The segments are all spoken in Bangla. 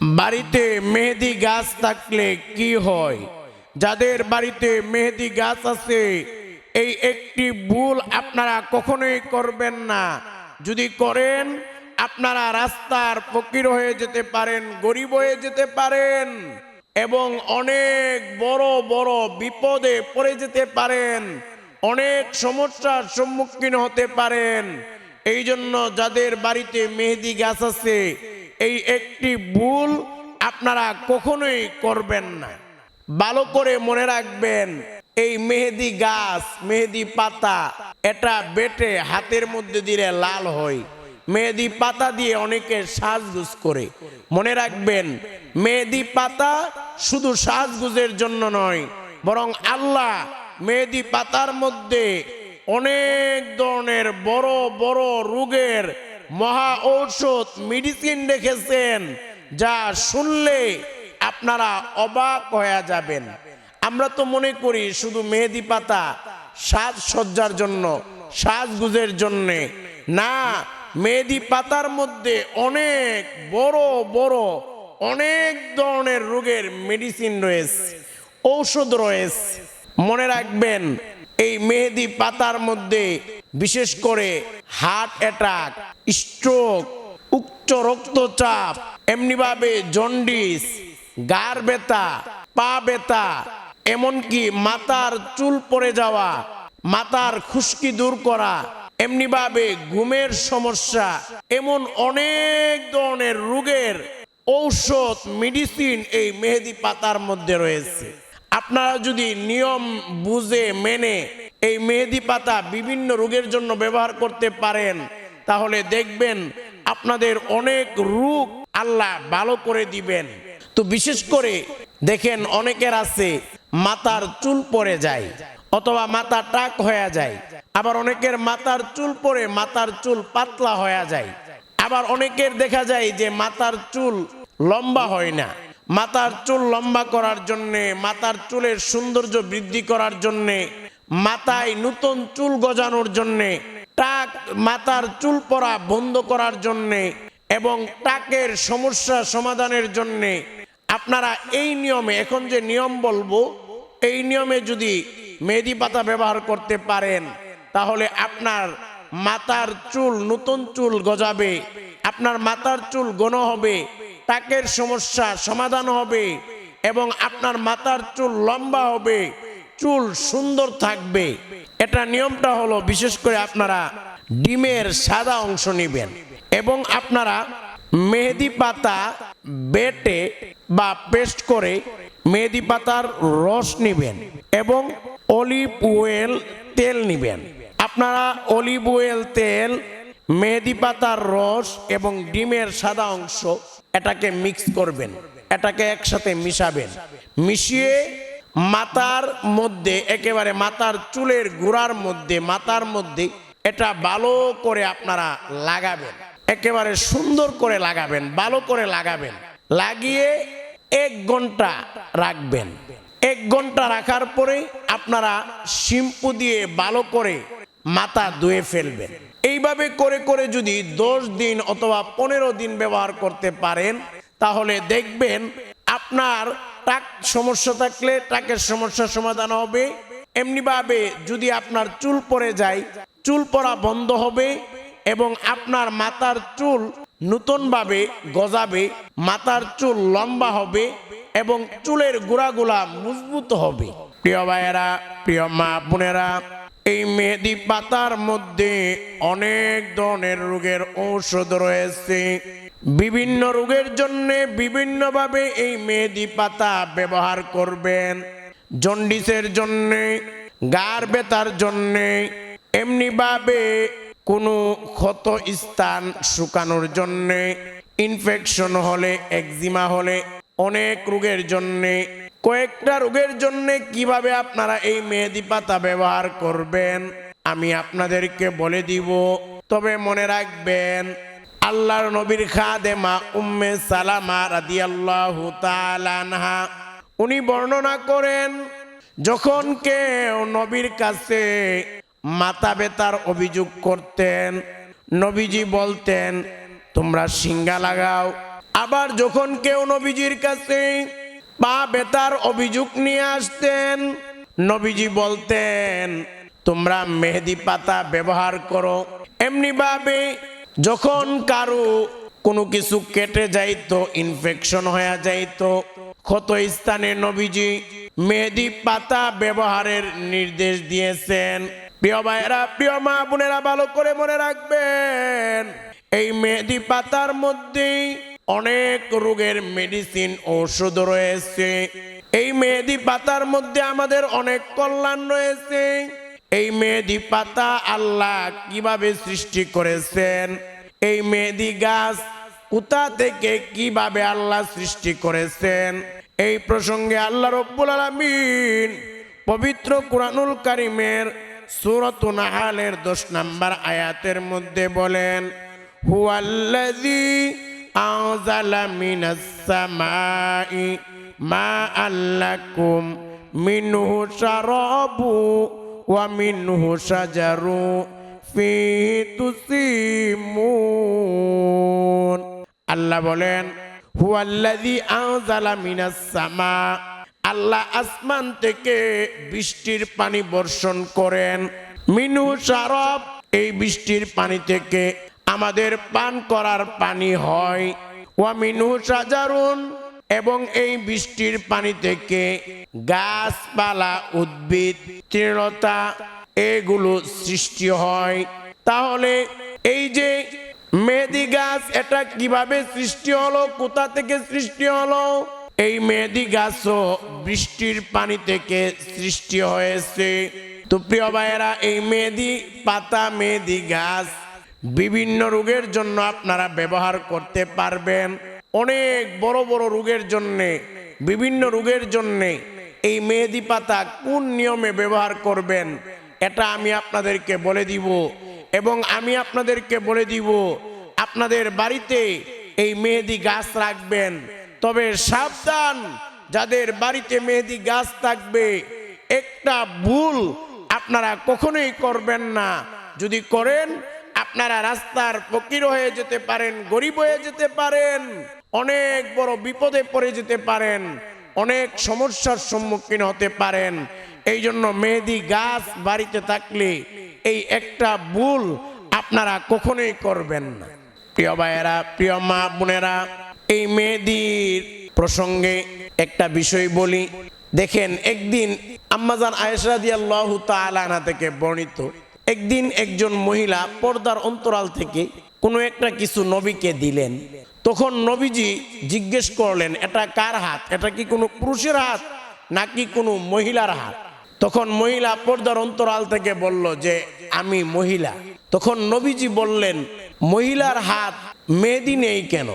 বাড়িতে মেহেদি গাছ থাকলে কি হয়? যাদের বাড়িতে মেহেদি গাছ আছে, এই একটি ভুল আপনারা কখনোই করবেন না। যদি করেন, আপনারা রাস্তার ফকির হয়ে যেতে পারেন, গরিব হয়ে যেতে পারেন এবং অনেক বড় বড় বিপদে পড়ে যেতে পারেন, অনেক সমস্যার সম্মুখীন হতে পারেন। এই জন্য যাদের বাড়িতে মেহেদি গাছ আছে এই একটি ভুল আপনারা কখনোই করবেন না। ভালো করে মনে রাখবেন, এই মেহেদি গাছ, মেহেদি পাতা, এটা বেটে হাতের মধ্যে দিলে লাল হয়। মেহেদি পাতা দিয়ে অনেকে সাজগুজ করে। মনে রাখবেন, মেহেদি পাতা শুধু সাজগুজের জন্য নয়, বরং আল্লাহ মেহেদি পাতার মধ্যে অনেক ধরনের বড় বড় রোগের মহা ঔষধ মেডিসিন রেখেছেন, যা শুনলে আপনারা অবাক হয়ে যাবেন। আমরা তো মনে করি শুধু মেহেদি পাতা, সাজসজ্জার জন্য, সাজগুজের জন্যে। না, মেহেদি পাতার মধ্যে অনেক বড় বড় অনেক ধরনের রোগের মেডিসিন রয়েছে, ঔষধ রয়েছে। মনে রাখবেন, এই মেহেদি পাতার মধ্যে বিশেষ করে হার্ট অ্যাটাক স্ট্রোক উচ্চ রক্তচাপ, এমনিভাবে জন্ডিস গার ব্যথা, পা ব্যথা, এমনকি মাথার চুল পড়ে যাওয়া, মাথার খুশকি দূর করা, এমনিভাবে ঘুমের সমস্যা, এমন অনেক ধরনের রোগের ঔষধ মেডিসিন এই মেহেদি পাতার মধ্যে রয়েছে। আপনারা যদি নিয়ম বুঝে, মেনে এই মেহেদি পাতা বিভিন্ন রোগের জন্য ব্যবহার করতে পারেন। তাহলে দেখবেন আপনাদের অনেক রোগ আল্লাহ ভালো করে দিবেন। তো বিশেষ করে দেখেন অনেকের আছে, মাথার চুল পড়ে যায় অথবা মাথা টাক হয়ে যায়। আবার অনেকের মাথার চুল পরে মাথার চুল পাতলা হয়ে যায়। আবার অনেকের দেখা যায় যে মাথার চুল লম্বা হয় না। মাথার চুল লম্বা করার জন্যে, মাথার চুলের সৌন্দর্য বৃদ্ধি করার জন্যে মাথায় নতুন চুল গজানোর জন্যে, টাক মাথার চুল পড়া বন্ধ করার জন্যে এবং টাকের সমস্যা সমাধানের জন্যে। আপনারা এই নিয়মে, এখন যে নিয়ম বলব, এই নিয়মে যদি মেহেদি পাতা ব্যবহার করতে পারেন, তাহলে আপনার মাথার চুল নতুন চুল গজাবে, আপনার মাথার চুল গণ হবে, টাকের সমস্যা সমাধান হবে এবং আপনার মাথার চুল লম্বা হবে। চুল সুন্দর থাকবে। এটা নিয়মটা হলো বিশেষ করে আপনারা ডিমের সাদা অংশ নেবেন এবং আপনারা মেহেদি পাতা বেটে বা পেস্ট করে মেহেদি পাতার রস নেবেন এবং অলিভ ওয়েল তেল নেবেন। আপনারা অলিভ ওয়েল তেল, মেহেদি পাতার রস এবং ডিমের সাদা অংশ এটাকে মিক্স করবেন। এটাকে একসাথে মিশাবেন। মিশিয়ে মাথার মধ্যে, একেবারে মাথার চুলের গোড়ার মধ্যে মাথার মধ্যে এটা ভালো করে আপনারা লাগাবেন। একেবারে সুন্দর করে লাগাবেন, ভালো করে লাগাবেন। লাগিয়ে এক ঘণ্টা রাখবেন। এক ঘণ্টা রাখার পরে আপনারা শ্যাম্পু দিয়ে ভালো করে মাথা ধুয়ে ফেলবেন। এইভাবে করে করে যদি দশ দিন অথবা পনেরো দিন ব্যবহার করতে পারেন, তাহলে দেখবেন আপনার টাক সমস্যা থাকলে টাকের সমস্যার সমাধান হবে। এমনিভাবে যদি আপনার চুল পড়ে যায়, চুল পড়া বন্ধ হবে এবং আপনার মাথার চুল নতুনভাবে গজাবে, মাথার চুল লম্বা হবে এবং চুলের গোড়াগুলা মজবুত হবে। প্রিয় ভাইয়েরা, প্রিয় মা বোনেরা, এই মেহেদি পাতার মধ্যে অনেক ধরনের রোগের ঔষধ রয়েছে। বিভিন্ন রোগের জন্য বিভিন্নভাবে এই মেহেদি পাতা ব্যবহার করবেন। জন্ডিসের জন্যে, গার ব্যথার জন্যে, এমনিভাবে কোনো ক্ষত স্থান শুকানোর জন্যে, ইনফেকশন হলে, একজিমা হলে, অনেক রোগের জন্যে। কয়েকটা রোগের জন্য কীভাবে আপনারা এই মেহেদি পাতা ব্যবহার করবেন, আমি আপনাদেরকে বলে দিব। তবে মনে রাখবেন আল্লাহর নবীর খাদেমা উম্মে সালামা রাদিয়াল্লাহু তাআলা আনহা। উনি বর্ণনা করেন, যখন কেউ নবীর কাছে মাথা বেতার অভিযোগ করতেন, নবীজি বলতেন, তোমরা সিঙ্গা লাগাও। আবার যখন কেউ নবীজির কাছে পা বেতার অভিযোগ নিয়ে আসতেন, নবীজি বলতেন, তোমরা মেহেদি পাতা ব্যবহার করো। এমনি ভাবে যখন কারও কোনো কিছু কেটে যাইতো ইনফেকশন হয়ে যাইতো ক্ষত স্থানে নবীজি মেহেদি পাতা ব্যবহারের নির্দেশ দিয়েছেন। প্রিয় ভাইয়েরা, প্রিয় মা বোনেরা, ভালো করে মনে রাখবেন, এই মেহেদি পাতার মধ্যেই অনেক রোগের মেডিসিন ঔষধ রয়েছে। এই মেহেদি পাতার মধ্যে আমাদের অনেক কল্যাণ রয়েছে। এই মেহেদি পাতা আল্লাহ কীভাবে সৃষ্টি করেছেন? এই মেহেদি গাছ কোথা থেকে কীভাবে আল্লাহ সৃষ্টি করেছেন? এই প্রসঙ্গে আল্লাহ রব্বুল আলামিন পবিত্র কুরআনুল কারিমের সূরাত নাহালের 10 নম্বর আয়াতের মধ্যে বলেন, হুয়াল্লাযী আনজালা মিনাস সামাই মা আল্লাকুম মিনহু শারাবু মিনহু শাজারু ফিহি তুসিমুন আল্লাহ বলেন, হুয়াল্লাযী আনজালা মিনাস সামা। আল্লাহ আসমান থেকে বৃষ্টির পানি বর্ষণ করেন। মিনু সারব এই বৃষ্টির পানি থেকে আমাদের পান করার পানি হয়। ওয়া মিনু সাজারুন এবং এই বৃষ্টির পানি থেকে গাছপালা উদ্ভিদ, তৃণতা এগুলো সৃষ্টি হয়। তাহলে এই যে মেহেদি গাছ, এটা কীভাবে সৃষ্টি হলো? কোথা থেকে সৃষ্টি হলো? এই মেহেদি গাছও বৃষ্টির পানি থেকে সৃষ্টি হয়েছে। তো প্রিয় ভাইয়েরা, এই মেহেদি, পাতা মেহেদি গাছ বিভিন্ন রোগের জন্য আপনারা ব্যবহার করতে পারবেন। অনেক বড় বড় রোগের জন্যে, বিভিন্ন রোগের জন্যে এই মেহেদি পাতা কোন নিয়মে ব্যবহার করবেন, এটা আমি আপনাদেরকে বলে দিব এবং আমি আপনাদেরকে বলে দিব, আপনাদের বাড়িতে এই মেহেদি গাছ রাখবেন। তবে সাবধান, যাদের বাড়িতে মেহেদি গাছ থাকবে, একটা ভুল আপনারা কখনোই করবেন না। যদি করেন, আপনারা রাস্তার ফকির হয়ে যেতে পারেন, গরিব হয়ে যেতে পারেন। অনেক বড় বিপদে পড়ে যেতে পারেন, অনেক সমস্যার সম্মুখীন হতে পারেন। এই জন্য মেহেদি গাছ বাড়িতে থাকলে এই একটা ভুল আপনারা কখনোই করবেন না। প্রিয় ভাইয়েরা, প্রিয় মা বোনেরা, এই মেহেদির প্রসঙ্গে একটা বিষয় বলি। দেখেন, একদিন আম্মাজান আয়েশরাদি আল্লাহ তালানা থেকে বর্ণিত একদিন একজন মহিলা পর্দার অন্তরাল থেকে কোনো একটা কিছু নবীকে দিলেন। তখন নবীজি জিজ্ঞেস করলেন, এটা কার হাত? এটা কি কোনো পুরুষের হাত নাকি কোনো মহিলার হাত? তখন মহিলা পর্দার অন্তরাল থেকে বলল যে, আমি মহিলা। তখন নবীজি বললেন, মহিলার হাত মেহেদি নেই কেন?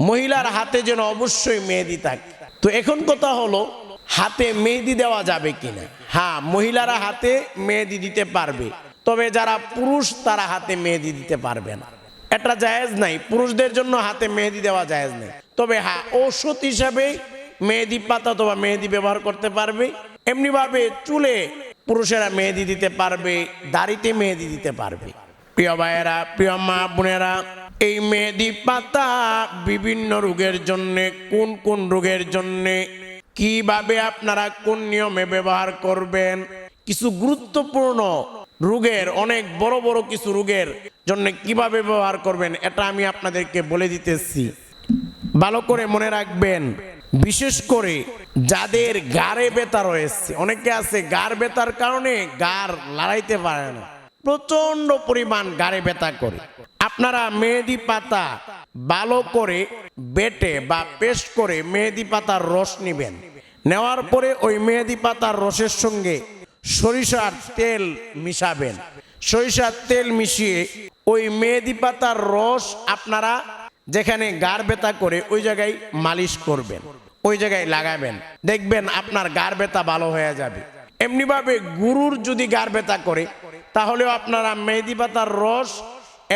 মহিলার হাতে যেন অবশ্যই মেহেদি থাকে। তো এখন কথা হলো, হাতে মেহেদি দেওয়া যাবে কিনা? হ্যাঁ মহিলারা হাতে মেহেদি দিতে পারবে। তবে যারা পুরুষ, তারা হাতে মেহেদি দিতে পারবে না। এটা জায়েজ নাই। পুরুষদের জন্য হাতে মেহেদি দেওয়া জায়েজ নেই। তবে হ্যাঁ ঔষধ হিসাবে মেহেদি পাতা অথবা মেহেদি ব্যবহার করতে পারবে। এমনিভাবে চুলে পুরুষেরা মেহেদি দিতে পারবে, দাড়িতে মেহেদি দিতে পারবে। প্রিয় ভাইয়েরা, প্রিয় মা বোনেরা, এই মেহেদি পাতা বিভিন্ন রোগের জন্যে, কোন কোন রোগের জন্যে, কীভাবে আপনারা কোন নিয়মে ব্যবহার করবেন, কিছু গুরুত্বপূর্ণ রোগের, অনেক বড় বড় কিছু রোগের জন্য কীভাবে ব্যবহার করবেন, এটা আমি আপনাদেরকে বলে দিতেছি। ভালো করে মনে রাখবেন, বিশেষ করে যাদের গাড়ে ব্যথা রয়েছে, অনেকে আছে গার ব্যথার কারণে গার লড়াইতে পারে না প্রচণ্ড পরিমাণ গাড়ে ব্যথা করে। আপনারা মেহেদি পাতা ভালো করে বেটে বা পেস্ট করে মেহেদি পাতার রস নেবেন, নেওয়ার পরে ওই মেহেদি পাতার রসের সঙ্গে সরিষার তেল মিশাবেন। সরিষার তেল মিশিয়ে ওই মেহেদি পাতার রস আপনারা যেখানে গার ব্যথা করে ওই জায়গায় মালিশ করবেন, ওই জায়গায় লাগাবেন। দেখবেন আপনার গার ব্যথা ভালো হয়ে যাবে। এমনিভাবে গুরুর যদি গার ব্যথা করে, তাহলেও আপনারা মেহেদি পাতার রস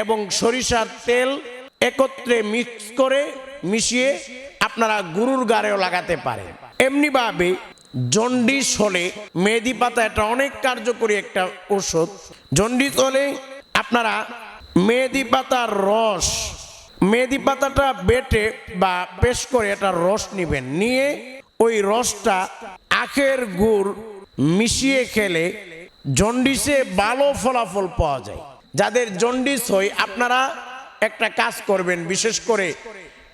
এবং সরিষার তেল একত্রে মিক্স করে মিশিয়ে আপনারা গুরুর গাড়েও লাগাতে পারেন। এমনিভাবে জন্ডিস হলে মেহেদি পাতা এটা অনেক কার্যকরী একটা ঔষধ। জন্ডিস হলে আপনারা মেহেদি পাতার রস, মেহেদি পাতাটা বেটে বা পেশ করে এটা রস নিবেন। নিয়ে ওই রসটা আখের গুড় মিশিয়ে খেলে জন্ডিসে ভালো ফলাফল পাওয়া যায়। যাদের জন্ডিস হয়, আপনারা একটা কাজ করবেন, বিশেষ করে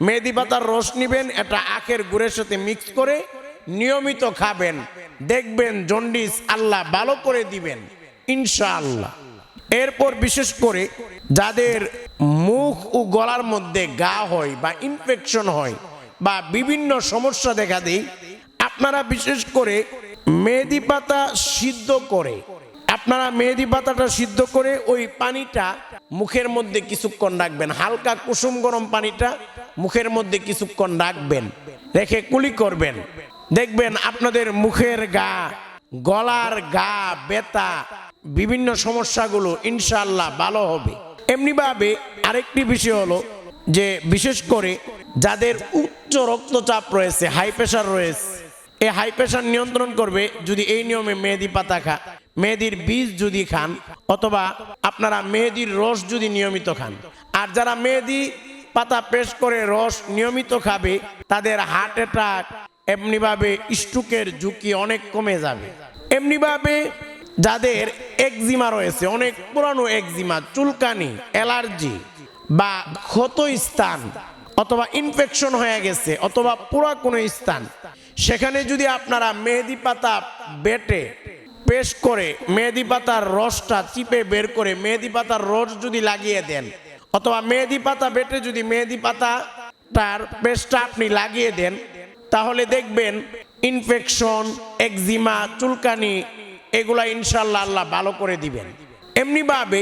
মেহেদি পাতার রস নিবেন, এটা আখের গুড়ের সাথে মিক্স করে নিয়মিত খাবেন, দেখবেন জন্ডিস আল্লাহ ভালো করে দিবেন, ইনশাআল্লাহ। এরপর বিশেষ করে যাদের মুখ ও গলার মধ্যে গা হয় বা ইনফেকশন হয় বা বিভিন্ন সমস্যা দেখা দেয়, আপনারা বিশেষ করে মেহেদি পাতা সিদ্ধ করে, আপনারা মেহেদি পাতাটা সিদ্ধ করে ওই পানিটা মুখের মধ্যে কিছুক্ষণ রাখবেন, হালকা কুসুম গরম পানিটা মুখের মধ্যে কিছুক্ষণ রাখবেন, রেখে কুলি করবেন। দেখবেন আপনাদের মুখের গা, গলার গা বেতা বিভিন্ন সমস্যাগুলো ইনশাল্লাহ ভালো হবে। এমনিভাবে আরেকটি বিষয় হলো যে, বিশেষ করে যাদের উচ্চ রক্তচাপ রয়েছে হাই প্রেশার রয়েছে, এই হাই প্রেশার নিয়ন্ত্রণ করবে যদি এই নিয়মে মেহেদি পাতা খা মেহেদির বীজ যদি খান, অথবা আপনারা মেহেদির রস যদি নিয়মিত খান। আর যারা মেহেদি পাতা পেশ করে রস নিয়মিত খাবে, তাদের হার্ট অ্যাটাক এমনিভাবে স্ট্রোকের ঝুঁকি অনেক কমে যাবে। এমনিভাবে যাদের একজিমা রয়েছে, অনেক পুরানো একজিমা, চুলকানি, অ্যালার্জি বা ক্ষত স্থান অথবা ইনফেকশন হয়ে গেছে অথবা পুরা কোনো স্থান, সেখানে যদি আপনারা মেহেদি পাতা বেটে পেশ করে মেহেদি পাতার রসটা চিপে বের করে মেহেদি পাতার রস যদি লাগিয়ে দেন অথবা মেহেদি পাতা বেটে যদি মেহেদি পাতাটার পেস্টটা আপনি লাগিয়ে দেন তাহলে দেখবেন ইনফেকশন একজিমা চুলকানি, এগুলা ইনশাল্লাহ আল্লাহ ভালো করে দিবেন। এমনিভাবে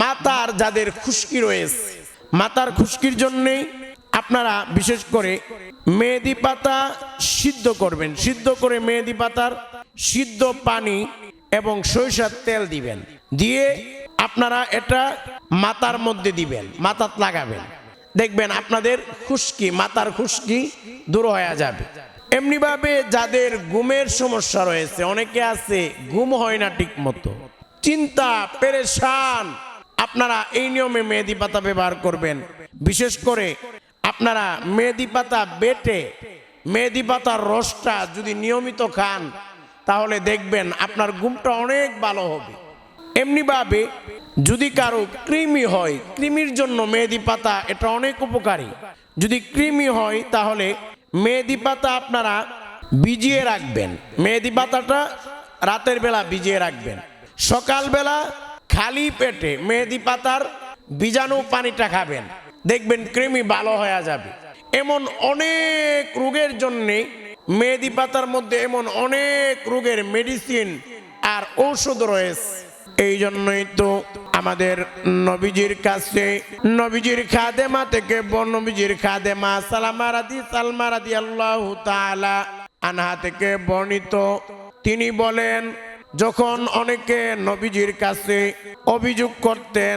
মাতার যাদের খুশকি রয়েছে, মাতার খুশকির জন্যেই আপনারা বিশেষ করে মেহেদি পাতা সিদ্ধ করবেন। সিদ্ধ করে মেহেদি পাতার সিদ্ধ পানি এবং সরিষার তেল দিবেন। দিয়ে আপনারা এটা মাথার মধ্যে দিবেন মাথাত লাগাবেন। দেখবেন আপনাদের খুশকি মাথার খুশকি দূর হয়ে যাবে। এমনিভাবে যাদের ঘুমের সমস্যা রয়েছে, অনেকে আছে, ঘুম হয় না ঠিক মতো চিন্তা, পেরেশান। আপনারা এই নিয়মে মেহেদি পাতা ব্যবহার করবেন। বিশেষ করে আপনারা মেহেদি পাতা বেটে, মেহেদি পাতার রসটা যদি নিয়মিত খান, তাহলে দেখবেন আপনার ঘুমটা অনেক ভালো হবে। এমনিভাবে যদি কারও কৃমি হয়, কৃমির জন্য মেহেদি পাতা এটা অনেক উপকারী। যদি কৃমি হয়, তাহলে মেহেদি পাতা আপনারা ভিজিয়ে রাখবেন। মেহেদি পাতাটা রাতের বেলা ভিজিয়ে রাখবেন। সকালবেলা খালি পেটে মেহেদি পাতার বীজাণু পানিটা খাবেন। দেখবেন কৃমি ভালো হয়ে যাবে। এমন অনেক রোগের জন্যে মেহেদি পাতার মধ্যে এমন অনেক রোগের মেডিসিন আর ঔষধ রয়েছে। এই জন্যই তো আমাদের নবীজির কাছে, নবীজির খাদেমা থেকে বনবীজির নবীজির খাদেমা সালামা রাদি, সালমা রাদি আল্লাহ আনহা থেকে বর্ণিত। তিনি বলেন, যখন অনেকে নবীজির কাছে অভিযোগ করতেন